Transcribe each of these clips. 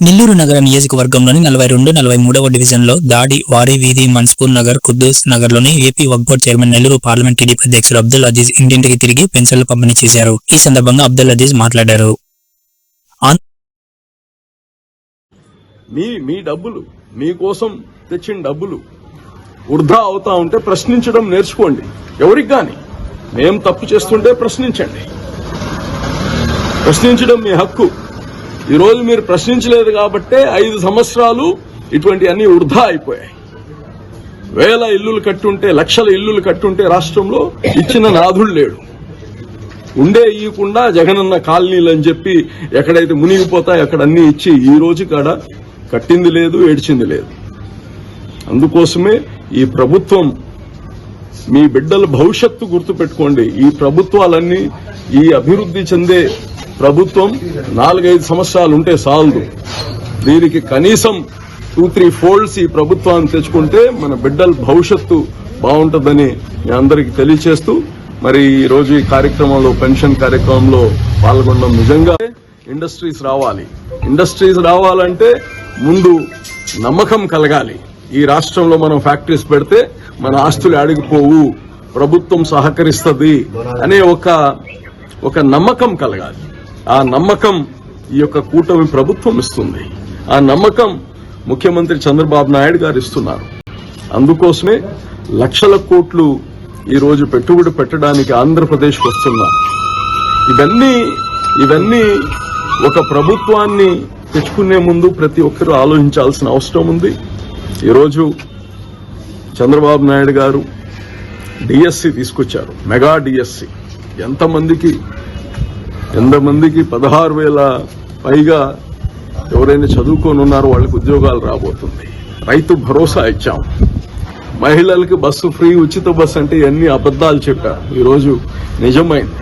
నెల్లూరు నగర నియోజకవర్గంలోని నలభై రెండు నలభై మూడవ డివిజన్లో దాడి వారి వీధి మన్స్పూర్ నగర్ కుద్దూస్ నగర్లోని AP Waqf Board chairman Nellore parliament TDP అధ్యక్షుడు అబ్దుల్ అజీజ్ ఇంటింటికి తిరిగి పెన్షన్లు పంపిణీ చేశారు. ఈ సందర్భంగా అబ్దుల్ అజీజ్ మాట్లాడారు. మీ మీ డబ్బులు మీకోసం తెచ్చిన డబ్బులు వృధా అవుతా ఉంటే ప్రశ్నించడం నేర్చుకోండి. ఎవరికి గాని. మేము తప్పు చేస్తుంటే ప్రశ్నించండి. ప్రశ్నించడం మీ హక్కు. ఈ రోజు మీరు ప్రశ్నించలేదు కాబట్టే ఐదు సంవత్సరాలు ఇటువంటి అన్ని వృధా అయిపోయాయి. వేల ఇల్లులు కట్టుంటే లక్షల ఇల్లులు కట్టుంటే రాష్ట్రంలో ఇచ్చిన నాథుడు లేడు. ఉండే ఇవ్వకుండా జగనన్న కాలనీలు అని చెప్పి ఎక్కడైతే మునిగిపోతాయి అక్కడ అన్ని ఇచ్చి ఈ రోజు కాడ కట్టింది లేదు ఏడ్చింది లేదు. అందుకోసమే ఈ ప్రభుత్వం మీ బిడ్డల భవిష్యత్తు గుర్తుపెట్టుకోండి. ఈ ప్రభుత్వాలన్నీ ఈ అభివృద్ధి చెందే ప్రభుత్వం నాలుగైదు సంవత్సరాలు ఉంటే చాలదు దీనికి కనీసం టూ త్రీ ఫోల్డ్స్ ఈ ప్రభుత్వాన్ని తెచ్చుకుంటే మన బిడ్డల భవిష్యత్తు బాగుంటుందని మీ అందరికీ తెలియచేస్తూ మరి ఈరోజు ఈ కార్యక్రమంలో పెన్షన్ కార్యక్రమంలో పాల్గొనడం నిజంగా ఇండస్ట్రీస్ రావాలి. ఇండస్ట్రీస్ రావాలంటే ముందు నమ్మకం కలగాలి. ఈ రాష్ట్రంలో మనం ఫ్యాక్టరీస్ పెడితే మన ఆస్తులు అడిగిపోవు ప్రభుత్వం సహకరిస్తుంది అనే ఒక ఒక నమ్మకం కలగాలి. ఆ నమ్మకం ఈ యొక్క కూటమి ప్రభుత్వం ఇస్తుంది. ఆ నమ్మకం ముఖ్యమంత్రి చంద్రబాబు నాయుడు గారు ఇస్తున్నారు. అందుకోసమే లక్షల కోట్లు ఈరోజు పెట్టుబడి పెట్టడానికి ఆంధ్రప్రదేశ్కి వస్తున్నారు. ఇవన్నీ ఇవన్నీ ఒక ప్రభుత్వాన్ని తెచ్చుకునే ముందు ప్రతి ఒక్కరూ ఆలోచించాల్సిన అవసరం ఉంది. ఈరోజు చంద్రబాబు నాయుడు గారు డిఎస్సి తీసుకొచ్చారు. Mega DSC. ఎంతమందికి ఎంతమందికి పదహారు వేల పైగా ఎవరైనా చదువుకొని ఉన్నారో వాళ్ళకి ఉద్యోగాలు రాబోతుంది. రైతు భరోసా ఇచ్చాం. మహిళలకి బస్సు ఫ్రీ ఉచిత బస్సు అంటే ఎన్ని అబద్ధాలు చెప్పారు ఈరోజు నిజమైంది.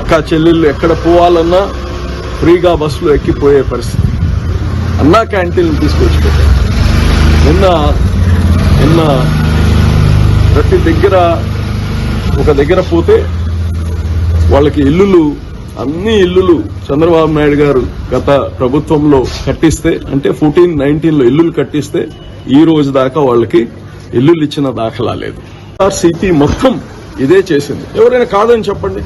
అక్క చెల్లెళ్ళు ఎక్కడ పోవాలన్నా ఫ్రీగా బస్సులో ఎక్కిపోయే పరిస్థితి. అన్నా క్యాంటీన్లు తీసుకొచ్చి పెట్టారు నిన్న నిన్న ప్రతి దగ్గర ఒక దగ్గర పోతే వాళ్ళకి ఇల్లులు అన్ని ఇల్లులు చంద్రబాబు నాయుడు గారు గత ప్రభుత్వంలో కట్టిస్తే అంటే ఫోర్టీన్ నైన్టీన్లో ఇల్లులు కట్టిస్తే ఈ రోజు దాకా వాళ్ళకి ఇల్లులు ఇచ్చిన దాఖలా లేదు. ఆర్సీపీ మొత్తం ఇదే చేసింది. ఎవరైనా కాదని చెప్పండి.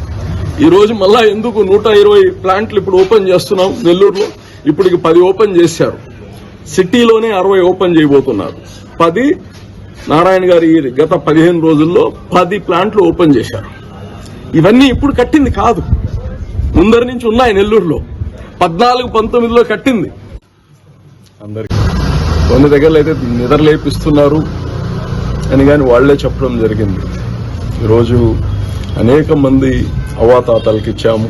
ఈ రోజు మళ్ళా ఎందుకు నూట ఇరవై ప్లాంట్లు ఇప్పుడు ఓపెన్ చేస్తున్నాం నెల్లూరులో? ఇప్పటికి పది ఓపెన్ చేశారు. సిటీలోనే అరవై ఓపెన్ చేయబోతున్నారు. పది నారాయణ గారు ఈ గత పదిహేను రోజుల్లో పది ప్లాంట్లు ఓపెన్ చేశారు. ఇవన్నీ ఇప్పుడు కట్టింది కాదు. ముందరి నుంచి ఉన్నాయి నెల్లూరులో. పద్నాలుగు పంతొమ్మిదిలో కట్టింది. అందరికి కొన్ని దగ్గరలో అయితే నిద్రలేపిస్తున్నారు అని కానీ వాళ్ళే చెప్పడం జరిగింది. ఈరోజు అనేక మంది అవాతాతలకి ఇచ్చాము.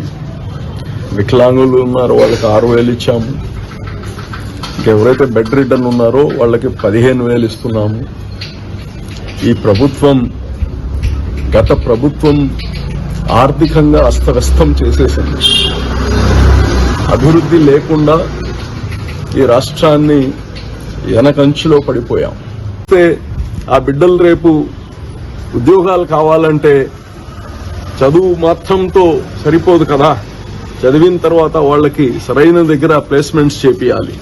వికలాంగులు ఉన్నారు వాళ్ళకి ఆరు వేలు ఇచ్చాము. ఇంకెవరైతే బెడ్ రిటర్న్ ఉన్నారో వాళ్ళకి పదిహేను వేలు ఇస్తున్నాము. ఈ ప్రభుత్వం గత ప్రభుత్వం ఆర్థికంగా అస్తవ్యస్తం చేసేసింది. అభివృద్ధి లేకుండా ఈ రాష్ట్రాన్ని వెనకంచులో పడిపోయాం. అయితే ఆ బిడ్డలు రేపు ఉద్యోగాలు కావాలంటే చదువు మాత్రంతో సరిపోదు కదా. చదివిన తర్వాత వాళ్ళకి సరైన దగ్గర ప్లేస్మెంట్స్ చేపియాలి.